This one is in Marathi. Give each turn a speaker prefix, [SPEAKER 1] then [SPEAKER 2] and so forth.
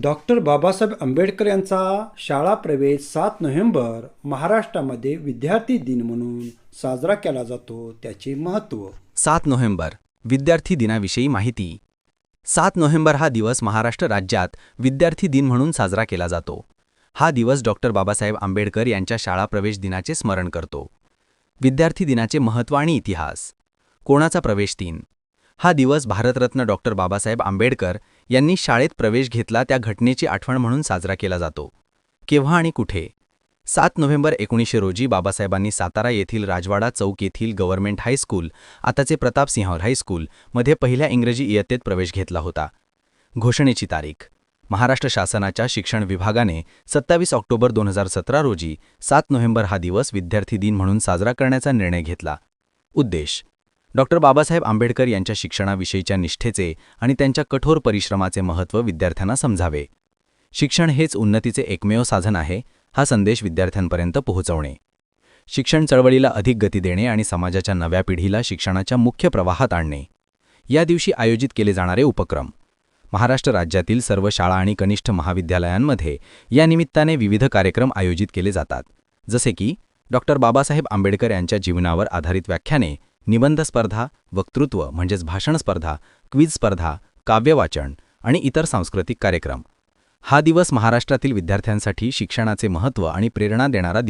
[SPEAKER 1] डॉक्टर बाबासाहेब आंबेडकर यांचा शाळा प्रवेश सात नोव्हेंबर महाराष्ट्रामध्ये विद्यार्थी दिन म्हणून साजरा केला जातो. त्याचे महत्त्व.
[SPEAKER 2] सात नोव्हेंबर विद्यार्थी दिनाविषयी माहिती. सात नोव्हेंबर हा दिवस महाराष्ट्र राज्यात विद्यार्थी दिन म्हणून साजरा केला जातो. हा दिवस डॉक्टर बाबासाहेब आंबेडकर यांच्या शाळा प्रवेश दिनाचे स्मरण करतो. विद्यार्थी दिनाचे महत्त्व आणि इतिहास. कोणाचा प्रवेश दिन? हा दिवस भारतरत्न डॉक्टर बाबासाहेब आंबेडकर यांनी शाळेत प्रवेश घेतला त्या घटनेची आठवण म्हणून साजरा केला जातो. केव्हा आणि कुठे? सात नोव्हेंबर एकोणीसशे रोजी बाबासाहेबांनी सातारा येथील राजवाडा चौक येथील गव्हर्नमेंट हायस्कूल आताचे प्रतापसिंह हायस्कूल मध्ये पहिल्या इंग्रजी इयत्तेत प्रवेश घेतला होता. घोषणेची तारीख. महाराष्ट्र शासनाच्या शिक्षण विभागाने सत्तावीस ऑक्टोबर दोन हजार सतरा रोजी सात नोव्हेंबर हा दिवस विद्यार्थी दिन म्हणून साजरा करण्याचा निर्णय घेतला. उद्देश. डॉक्टर बाबासाहेब आंबेडकर यांच्या शिक्षणाविषयीच्या निष्ठेचे आणि त्यांच्या कठोर परिश्रमाचे महत्त्व विद्यार्थ्यांना समजावे. शिक्षण हेच उन्नतीचे एकमेव साधन आहे हा संदेश विद्यार्थ्यांपर्यंत पोहोचवणे. शिक्षण चळवळीला अधिक गती देणे आणि समाजाच्या नव्या पिढीला शिक्षणाच्या मुख्य प्रवाहात आणणे. या दिवशी आयोजित केले जाणारे उपक्रम. महाराष्ट्र राज्यातील सर्व शाळा आणि कनिष्ठ महाविद्यालयांमध्ये या निमित्ताने विविध कार्यक्रम आयोजित केले जातात. जसे की डॉक्टर बाबासाहेब आंबेडकर यांच्या जीवनावर आधारित व्याख्याने निबंध स्पर्धा वक्तृत्व म्हणजेच भाषण स्पर्धा क्विज स्पर्धा काव्यवाचन आणि इतर सांस्कृतिक कार्यक्रम. हा दिवस महाराष्ट्रातील विद्यार्थ्यांसाठी शिक्षणाचे महत्त्व आणि प्रेरणा देणारा दिवस.